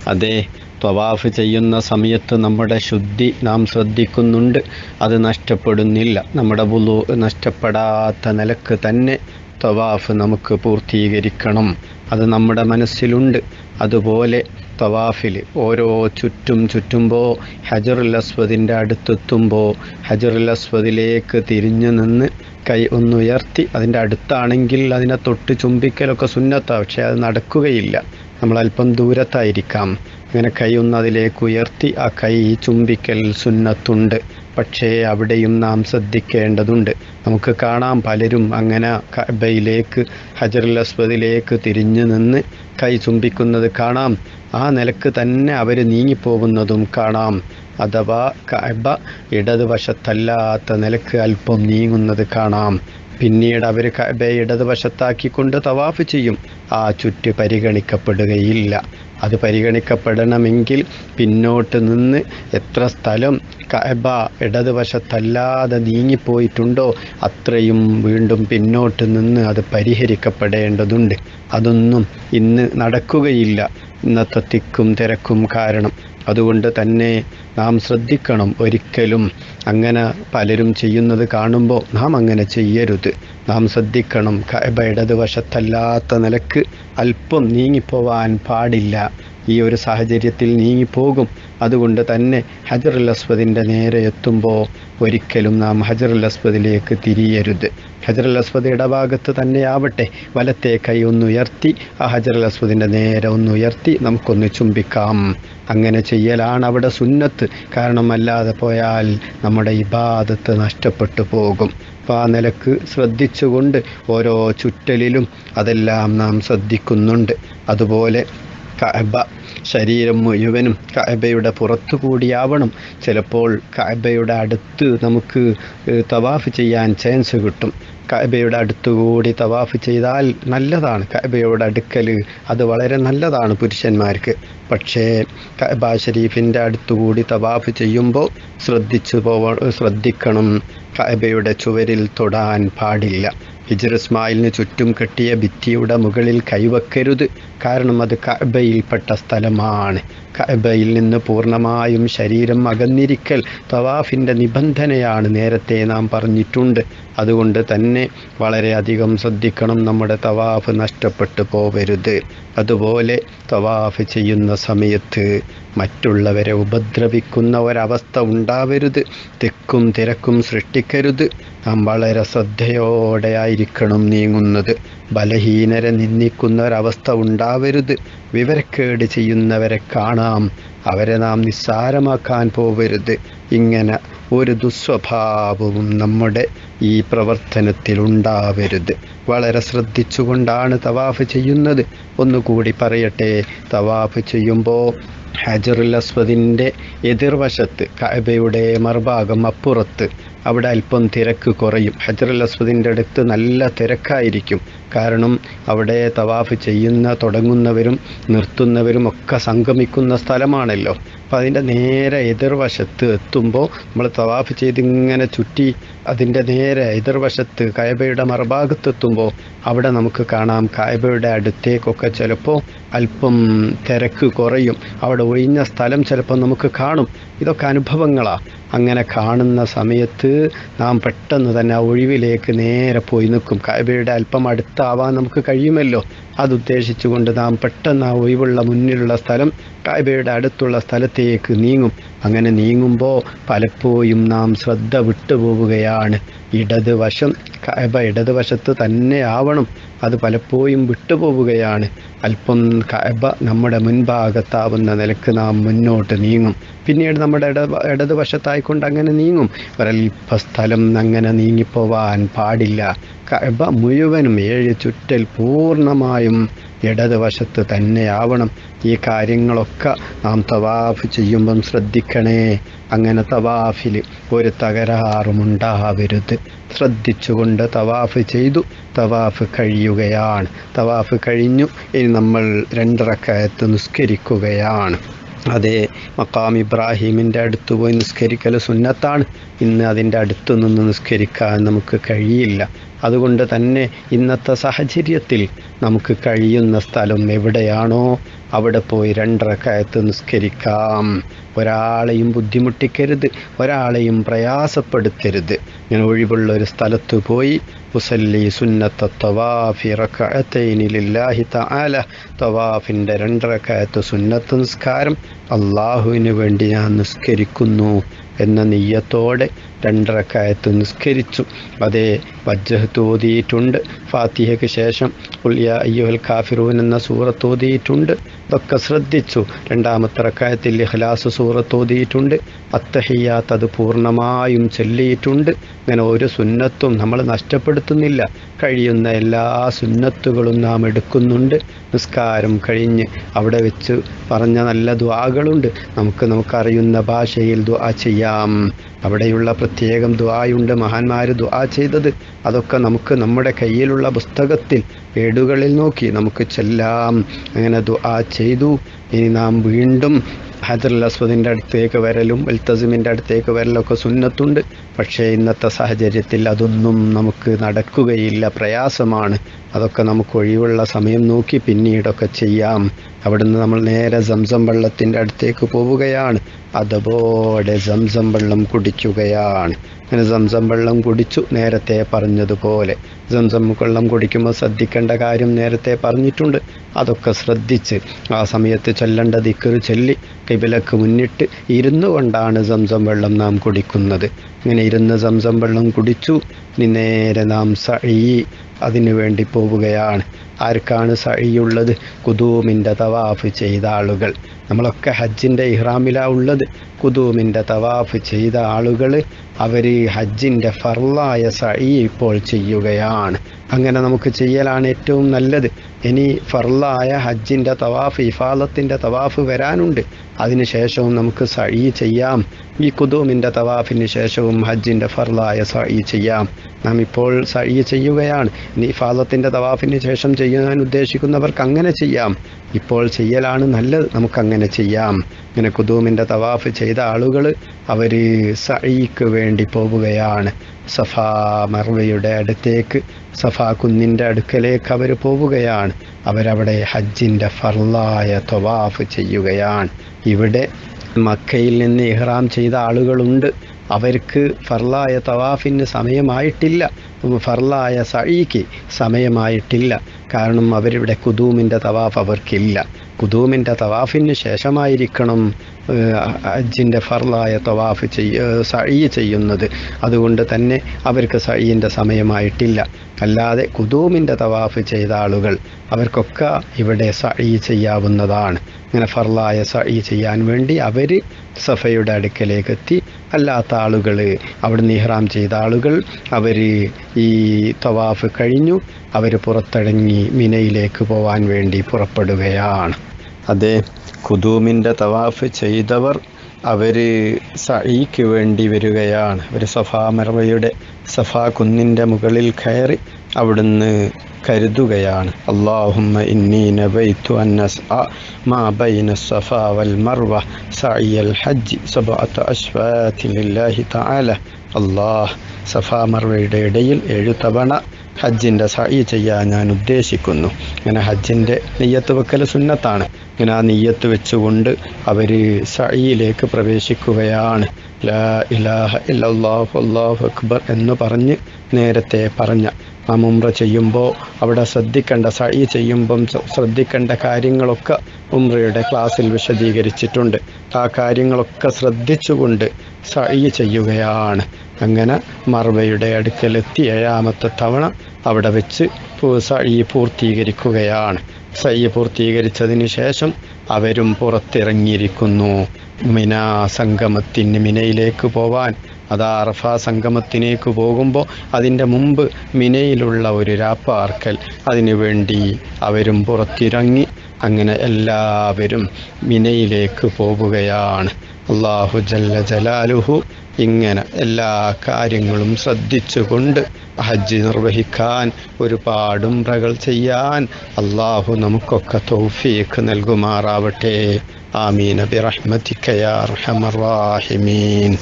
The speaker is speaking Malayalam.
അതെ ത്വവാഫ് ചെയ്യുന്ന സമയത്ത് നമ്മുടെ ശുദ്ധി നാം ശ്രദ്ധിക്കുന്നുണ്ട്. അത് നഷ്ടപ്പെടുന്നില്ല. നമ്മുടെ ബുലു നഷ്ടപ്പെടാത്ത നിലയ്ക്ക് തന്നെ ത്വവാഫ് നമുക്ക് പൂർത്തീകരിക്കണം. അത് നമ്മുടെ മനസ്സിലുണ്ട്. അതുപോലെ തവാഫിൽ ഓരോ ചുറ്റും ചുറ്റുമ്പോൾ ഹജറുൽ അസ്വദിന്റെ അടുത്തെത്തുമ്പോൾ ഹജറുൽ അസ്വദിലേക്ക് തിരിഞ്ഞു നിന്ന് കൈ ഒന്നുയർത്തി അതിന്റെ അടുത്താണെങ്കിൽ അതിനെ തൊട്ട് ചുംബിക്കലൊക്കെ സുന്നത്താണ് പക്ഷേ അത് നടക്കുകയില്ല. നമ്മൾ അല്പം ദൂരത്തായിരിക്കാം. അങ്ങനെ കൈ ഒന്ന് അതിലേക്ക് ഉയർത്തി ആ കൈ ചുംബിക്കൽ സുന്നത്തുണ്ട്. പക്ഷേ അവിടെയും നാം ശ്രദ്ധിക്കേണ്ടതുണ്ട്. നമുക്ക് കാണാം പലരും അങ്ങനെ കബയിലേക്ക് ഹജറുൽ അസ്വദിലേക്ക് തിരിഞ്ഞു നിന്ന് കൈ ചുംബിക്കുന്നത് കാണാം. ആ നിലയ്ക്ക് തന്നെ അവർ നീങ്ങിപ്പോകുന്നതും കാണാം. അഥവാ കബ ഇടതുവശത്തല്ലാത്ത നിലയ്ക്ക് അല്പം നീങ്ങുന്നത് കാണാം. പിന്നീട് അവർ ഇടതുവശത്താക്കിക്കൊണ്ട് തവാഫ് ചെയ്യും. ആ ചുറ്റ് പരിഗണിക്കപ്പെടുകയില്ല. അത് പരിഗണിക്കപ്പെടണമെങ്കിൽ പിന്നോട്ട് നിന്ന് എത്ര സ്ഥലം കഅബ ഇടതുവശത്തല്ലാതെ നീങ്ങിപ്പോയിട്ടുണ്ടോ അത്രയും വീണ്ടും പിന്നോട്ട് നിന്ന് അത് പരിഹരിക്കപ്പെടേണ്ടതുണ്ട്. അതൊന്നും ഇന്ന് നടക്കുകയില്ല. ഇന്നത്തെ തിക്കും തിരക്കും കാരണം. അതുകൊണ്ട് തന്നെ നാം ശ്രദ്ധിക്കണം ഒരിക്കലും അങ്ങനെ പലരും ചെയ്യുന്നത് കാണുമ്പോൾ നാം അങ്ങനെ ചെയ്യരുത്. നാം ശ്രദ്ധിക്കണം ഇടതുവശത്തല്ലാത്ത നിലയ്ക്ക് അല്പം നീങ്ങിപ്പോവാൻ പാടില്ല. ഈ ഒരു സാഹചര്യത്തിൽ നീങ്ങിപ്പോകും. അതുകൊണ്ട് തന്നെ ഹജറുൽ അസ്വദിന്റെ നേരെ എത്തുമ്പോൾ ഒരിക്കലും നാം ഹജറുൽ അസ്വദിലേക്ക് തിരിയരുത്. ഹജറുൽ അസ്വദ് ഇടഭാഗത്ത് തന്നെയാവട്ടെ വലത്തെ കൈ ഒന്നുയർത്തി ആ ഹജറുൽ അസ്വദിന്റെ നേരെ ഒന്നുയർത്തി നമുക്കൊന്ന് ചുംബിക്കാം. അങ്ങനെ ചെയ്യലാണ് അവിടെ സുന്നത്ത്. കാരണം അല്ലാതെ പോയാൽ നമ്മുടെ ഇബാദത്ത് നഷ്ടപ്പെട്ടു പോകും. അപ്പോൾ ആ നിലയ്ക്ക് ശ്രദ്ധിച്ചുകൊണ്ട് ഓരോ ചുറ്റലിലും അതെല്ലാം നാം ശ്രദ്ധിക്കുന്നുണ്ട്. അതുപോലെ കഅബ ശരീരം മുഴുവനും കഅബയുടെ പുറത്തു കൂടിയാവണം ചിലപ്പോൾ കഅബയുടെ അടുത്ത് നമുക്ക് തവാഫ് ചെയ്യാൻ ചാൻസ് കിട്ടും. കഅബയുടെ അടുത്തുകൂടി തവാഫ് ചെയ്താൽ നല്ലതാണ്. കഅബയുടെ അടുക്കൽ അത് വളരെ നല്ലതാണ് പുരുഷന്മാർക്ക്. പക്ഷേ കഅബ ഷരീഫിന്റെ അടുത്തുകൂടി തവാഫ് ചെയ്യുമ്പോൾ ശ്രദ്ധിച്ചു പോവ ശ്രദ്ധിക്കണം. കഅബയുടെ ചുവരിൽ തൊടാൻ പാടില്ല. ഹിജർ ഇസ്മായിലിന് ചുറ്റും കെട്ടിയ ഭിത്തിയുടെ മുകളിൽ കൈവക്കരുത്. കാരണം അത് കഅബയിൽപ്പെട്ട സ്ഥലമാണ്. കഅബയിൽ നിന്ന് പൂർണമായും ശരീരം അകന്നിരിക്കൽ തവാഫിന്റെ നിബന്ധനയാണ് നേരത്തെ നാം പറഞ്ഞിട്ടുണ്ട്. അതുകൊണ്ട് തന്നെ വളരെയധികം ശ്രദ്ധിക്കണം നമ്മുടെ തവാഫ് നഷ്ടപ്പെട്ടു പോവരുത്. അതുപോലെ തവാഫ് ചെയ്യുന്ന സമയത്ത് മറ്റുള്ളവരെ ഉപദ്രവിക്കുന്ന ഒരവസ്ഥ ഉണ്ടാവരുത്. തെക്കും തിരക്കും സൃഷ്ടിക്കരുത്. നാം വളരെ ശ്രദ്ധയോടെ ആയിരിക്കണം നീങ്ങുന്നത്. ബലഹീനരെ നിന്ദിക്കുന്ന ഒരവസ്ഥ ഉണ്ടാവരുത്. വിവരക്കേട് ചെയ്യുന്നവരെ കാണാം. അവരെ നാം നിസ്സാരമാക്കാൻ പോവരുത്. ഇങ്ങനെ ഒരു ദുസ്വഭാവവും നമ്മുടെ ഈ പ്രവർത്തനത്തിൽ ഉണ്ടാവരുത്. വളരെ ശ്രദ്ധിച്ചുകൊണ്ടാണ് തവാഫ് ചെയ്യുന്നത്. ഒന്നുകൂടി പറയട്ടെ. തവാഫ് ചെയ്യുമ്പോൾ ഹജറുൽ അസ്വദിന്റെ എതിർവശത്ത് കഅബയുടെ മറുഭാഗം അപ്പുറത്ത് അവിടെ അല്പം തിരക്ക് കുറയും. ഹജറുൽ അസ്വദിന്റെ അടുത്ത് നല്ല തിരക്കായിരിക്കും. കാരണം അവിടെ തവാഫ് ചെയ്യുന്ന തുടങ്ങുന്നവരും നിർത്തുന്നവരും ഒക്കെ സംഗമിക്കുന്ന സ്ഥലമാണല്ലോ. അപ്പം അതിന്റെ നേരെ എതിർവശത്ത് എത്തുമ്പോൾ നമ്മൾ തവാഫ് ചെയ്തിങ്ങനെ ചുറ്റി അതിന്റെ നേരെ എതിർവശത്ത് കായബയുടെ മറുഭാഗത്ത് എത്തുമ്പോൾ അവിടെ നമുക്ക് കാണാം കായബയുടെ അടുത്തേക്കൊക്കെ ചിലപ്പോൾ അല്പം തിരക്ക് കുറയും. അവിടെ ഒഴിഞ്ഞ സ്ഥലം ചിലപ്പോൾ നമുക്ക് കാണും. ഇതൊക്കെ അനുഭവങ്ങളാണ് അങ്ങനെ കാണുന്ന സമയത്ത് നാം പെട്ടെന്ന് തന്നെ ആ ഒഴിവിലേക്ക് നേരെ പോയി നിൽക്കും. കഅബയുടെ അല്പം അടുത്താവാൻ നമുക്ക് കഴിയുമല്ലോ. അതുദ്ദേശിച്ചുകൊണ്ട് നാം പെട്ടെന്ന് ആ ഒഴിവുള്ള മുന്നിലുള്ള സ്ഥലം കായബയുടെ അടുത്തുള്ള സ്ഥലത്തേക്ക് നീങ്ങും. അങ്ങനെ നീങ്ങുമ്പോൾ പലപ്പോഴും നാം ശ്രദ്ധ വിട്ടുപോവുകയാണ്. ഇടത് ഇടതുവശം കഅബ ഇടതുവശത്ത് തന്നെ ആവണം. അത് പലപ്പോഴും വിട്ടുപോവുകയാണ്. അല്പം കഅബ നമ്മുടെ മുൻഭാഗത്താവുന്ന നിലയ്ക്ക് നാം മുന്നോട്ട് നീങ്ങും. പിന്നീട് നമ്മുടെ ഇട ഇടതുവശത്തായിക്കൊണ്ട് അങ്ങനെ നീങ്ങും. ഒരൽപ്പ സ്ഥലം അങ്ങനെ നീങ്ങിപ്പോവാൻ പാടില്ല. കഅബ മുഴുവനും ഏഴ് ചുറ്റൽ പൂർണമായും ഇടതുവശത്ത് തന്നെയാവണം. ഈ കാര്യങ്ങളൊക്കെ നാം തവാഫ് ചെയ്യുമ്പം ശ്രദ്ധിക്കണേ. അങ്ങനെ തവാഫിൽ ഒരു തകരാറുമുണ്ടാവരുത് ശ്രദ്ധിച്ചുകൊണ്ട് തവാഫ് ചെയ്തു. തവാഫ് കഴിയുകയാണ്. തവാഫ് കഴിഞ്ഞു. ഇനി നമ്മൾ രണ്ടിറക്കയത്ത് നിസ്കരിക്കുകയാണ്. അതെ മക്കാം ഇബ്രാഹിമിന്റെ അടുത്ത് പോയി നിസ്കരിക്കൽ സുന്നത്താണ്. ഇന്ന് അതിന്റെ അടുത്ത് നിന്ന് നിസ്കരിക്കാൻ നമുക്ക് കഴിയില്ല. അതുകൊണ്ട് തന്നെ ഇന്നത്തെ സാഹചര്യത്തിൽ നമുക്ക് കഴിയുന്ന സ്ഥലം എവിടെയാണോ അവിടെ പോയി രണ്ടരക്കായത്ത് നിസ്കരിക്കാം. ഒരാളെയും ബുദ്ധിമുട്ടിക്കരുത് ഒരാളെയും പ്രയാസപ്പെടുത്തരുത്. ഇങ്ങനെ ഒഴിവുള്ള ഒരു സ്ഥലത്ത് പോയി മുസല്ലി സുന്നത്ത തവാഫി തആല. തവാഫിന്റെ രണ്ടരക്കായത്ത് സുന്നത്ത് നിസ്കാരം. അള്ളാഹുവിന് വേണ്ടി ഞാൻ നിസ്കരിക്കുന്നു. എന്ന നെയ്യത്തോടെ രണ്ടരക്കായത്ത് നിസ്കരിച്ചു. അതേ വജ്ജഹത്ത് ഓതിയിട്ടുണ്ട്. ഫാത്തിഹയ്ക്ക് ശേഷം ഉള്ളിയ അയ്യുഹൽ കാഫിറൂൻ എന്ന സൂറത്ത് ഓതിയിട്ടുണ്ട്. ഇതൊക്കെ ശ്രദ്ധിച്ചു. രണ്ടാമത്തെ റക്കായത്തിൽ ഇഹ്ലാസ് സൂറത്ത് ഓതിയിട്ടുണ്ട്. അത്തഹിയാത്ത് അത് പൂർണമായും ചൊല്ലിയിട്ടുണ്ട്. ഇങ്ങനെ ഒരു സുന്നത്തും നമ്മൾ നഷ്ടപ്പെടുത്തുന്നില്ല. കഴിയുന്ന എല്ലാ സുന്നത്തുകളും നാം എടുക്കുന്നുണ്ട്. നിസ്കാരം കഴിഞ്ഞ് അവിടെ വെച്ച് പറഞ്ഞ നല്ല ദ്വാകളുണ്ട് നമുക്ക് നമുക്കറിയുന്ന ഭാഷയിൽ ദ്വാ ചെയ്യാം. അവിടെയുള്ള പ്രത്യേകം ദ്വായുണ്ട് മഹാന്മാർ ദ്വാ ചെയ്തത് അതൊക്കെ നമുക്ക് നമ്മുടെ കയ്യിലുള്ള പുസ്തകത്തിൽ ഏടുകളിൽ നോക്കി നമുക്ക് ചെല്ലാം അങ്ങനെ ദ്വാ ചെയ്തു. ഇനി നാം വീണ്ടും ഹജറുൽ അസ്വദിന്റെ അടുത്തേക്ക് വരലും എൽത്തസിമിന്റെ അടുത്തേക്ക് വരലൊക്കെ സുന്നത്തുണ്ട്. പക്ഷേ ഇന്നത്തെ സാഹചര്യത്തിൽ അതൊന്നും നമുക്ക് നടക്കുകയില്ല. പ്രയാസമാണ്. അതൊക്കെ നമുക്ക് ഒഴിവുള്ള സമയം നോക്കി പിന്നീടൊക്കെ ചെയ്യാം. അവിടുന്ന് നമ്മൾ നേരെ സംസം വെള്ളത്തിന്റെ അടുത്തേക്ക് പോവുകയാണ്. അതുപോലെ സംസം വെള്ളം കുടിക്കുകയാണ്. അങ്ങനെ സംസം വെള്ളം കുടിച്ചു നേരത്തെ പറഞ്ഞതുപോലെ. സംസം വെള്ളം കുടിക്കുമ്പോൾ ശ്രദ്ധിക്കേണ്ട കാര്യം നേരത്തെ പറഞ്ഞിട്ടുണ്ട്. അതൊക്കെ ശ്രദ്ധിച്ച് ആ സമയത്ത് ചൊല്ലേണ്ട ദിക്കറ് ചൊല്ലി കിബിലക്ക് മുന്നിട്ട് ഇരുന്നു കൊണ്ടാണ് സംസം വെള്ളം നാം കുടിക്കുന്നത്. ഇങ്ങനെ ഇരുന്ന് സംസം വെള്ളം കുടിച്ചു. നിന്നേരെ നേരെ നാം സഴി അതിനു വേണ്ടി പോവുകയാണ്. ആർക്കാണ് സഴിയുള്ളത്? കുതൂമിന്റെ തവാഫ് ചെയ്ത ആളുകൾ. നമ്മളൊക്കെ ഹജ്ജിന്റെ ഇഹ്റാമിലാ ഉള്ളത്. കുതൂമിന്റെ തവാഫ് ചെയ്ത ആളുകൾ അവർ ഹജ്ജിന്റെ ഫർലായ സഴി ഇപ്പോൾ ചെയ്യുകയാണ്. അങ്ങനെ നമുക്ക് ചെയ്യലാണ് ഏറ്റവും നല്ലത്. ഇനി ഫർലായ ഹജ്ജിന്റെ തവാഫ് ഇഫാലത്തിന്റെ തവാഫ് വരാനുണ്ട്. അതിനുശേഷവും നമുക്ക് സഴി ചെയ്യാം. ഈ കുതൂമിന്റെ തവാഫിന് ശേഷവും ഹജ്ജിന്റെ ഫർലായ സഴി ചെയ്യാം. നാം ഇപ്പോൾ സഴി ചെയ്യുകയാണ്. ഇനി ഇഫാലത്തിന്റെ തവാഫിന് ശേഷം ചെയ്യാൻ ഉദ്ദേശിക്കുന്നവർക്ക് അങ്ങനെ ചെയ്യാം. ഇപ്പോൾ ചെയ്യലാണ് നല്ലത്. നമുക്കങ്ങനെ ചെയ്യാം. ഇങ്ങനെ കുതൂമിന്റെ തവാഫ് ചെയ്ത ആളുകൾ അവർ സഴിക്ക് വേണ്ടി പോവുകയാണ്. സഫാ മർവയുടെ അടുത്തേക്ക് സഫാ കുന്നിന്റെ അടുക്കലേക്ക് അവർ പോവുകയാണ്. അവരവിടെ ഹജ്ജിന്റെ ഫർലായ തൊവാഫ് ചെയ്യുകയാണ്. ഇവിടെ മക്കയിൽ നിന്ന് ഇഹ്റാം ചെയ്ത ആളുകളുണ്ട്. അവർക്ക് ഫർലായ തവാഫിന് സമയമായിട്ടില്ല. ഫർലായ സഴിക്ക് സമയമായിട്ടില്ല. കാരണം അവരിവിടെ കുതൂമിന്റെ തവാഫ് അവർക്കില്ല. കുതൂമിന്റെ തവാഫിന് ശേഷമായിരിക്കണം ഹജ്ജിന്റെ ഫർലായ തവാഫ് ചെയ്യ സഴി ചെയ്യുന്നത്. അതുകൊണ്ട് തന്നെ അവർക്ക് സഴിയിന്റെ സമയമായിട്ടില്ല. അല്ലാതെ കുതൂമിന്റെ തവാഫ് ചെയ്ത ആളുകൾ അവർക്കൊക്കെ ഇവിടെ സഴി ചെയ്യാവുന്നതാണ്. ഇങ്ങനെ ഫർലായ സഴി ചെയ്യാൻ വേണ്ടി അവർ സഫയുടെ അടുക്കലേക്ക് എത്തി അല്ലാത്ത ആളുകൾ അവിടെ നിഹ്റാം ചെയ്ത ആളുകൾ അവർ ഈ തവാഫ് കഴിഞ്ഞു. അവർ പുറത്തിറങ്ങി മിനയിലേക്ക് പോവാൻ വേണ്ടി പുറപ്പെടുകയാണ്. അതെ കുതൂമിന്റെ തവാഫ് ചെയ്തവർ അവർ സഴിക്ക് വേണ്ടി വരികയാണ്. അവർ സഫാ മർവയുടെ സഫാ കുന്നിന്റെ മുകളിൽ കയറി അവിടുന്ന് കരുതുകയാണ്. അള്ളാഹുമ്മ ഇന്നി മാ ബൈന വൽ മർവ ലില്ലാഹി തആല. അല്ലാഹ് സഫാ ഇടയിൽ ഏഴു തവണ ഹജ്ജിന്റെ സഹി ചെയ്യാൻ ഞാൻ ഉദ്ദേശിക്കുന്നു. ഇങ്ങനെ ഹജ്ജിന്റെ നെയ്യത്ത് വെക്കൽ സുന്നത്താണ്. ഇങ്ങനെ ആ നെയ്യത്ത് വെച്ചുകൊണ്ട് അവർ സഹിയിലേക്ക് പ്രവേശിക്കുകയാണ്. ലാ ഇലാഹ ഇല്ലല്ലാഹു അല്ലാഹു അക്ബർ എന്ന് പറഞ്ഞ് നേരത്തെ പറഞ്ഞ നാം ഉംറ ചെയ്യുമ്പോൾ അവിടെ ശ്രദ്ധിക്കേണ്ട സഴി ചെയ്യുമ്പം ശ്രദ്ധിക്കേണ്ട കാര്യങ്ങളൊക്കെ ഉംറയുടെ ക്ലാസ്സിൽ വിശദീകരിച്ചിട്ടുണ്ട്. ആ കാര്യങ്ങളൊക്കെ ശ്രദ്ധിച്ചുകൊണ്ട് സഴി ചെയ്യുകയാണ്. അങ്ങനെ മർവയുടെ അടുക്കലെത്തി ഏഴാമത്തെ തവണ അവിടെ വെച്ച് സഴി പൂർത്തീകരിക്കുകയാണ്. സഴി പൂർത്തീകരിച്ചതിന് ശേഷം അവരും പുറത്തിറങ്ങിയിരിക്കുന്നു. മിന സംഗമത്തിന് മിനയിലേക്ക് പോവാൻ അത് അറഫ സംഗമത്തിലേക്ക് പോകുമ്പോൾ അതിന്റെ മുമ്പ് മിനയിലുള്ള ഒരു രാപ്പാർക്കൽ. അതിനു വേണ്ടി അവരും പുറത്തിറങ്ങി അങ്ങനെ എല്ലാവരും മിനയിലേക്ക് പോവുകയാണ്. അള്ളാഹു ജല്ല ജലാലുഹു ഇങ്ങനെ എല്ലാ കാര്യങ്ങളും ശ്രദ്ധിച്ചുകൊണ്ട് ഹജ്ജ് നിർവഹിക്കാൻ ഒരുപാട് ഉംറകൾ ചെയ്യാൻ അള്ളാഹു നമുക്കൊക്കെ തൗഫീഖ് നൽകുമാറാവട്ടെ. ആമീൻ. ബിറഹ്മതിക യാ അർഹമർ റാഹിമീൻ.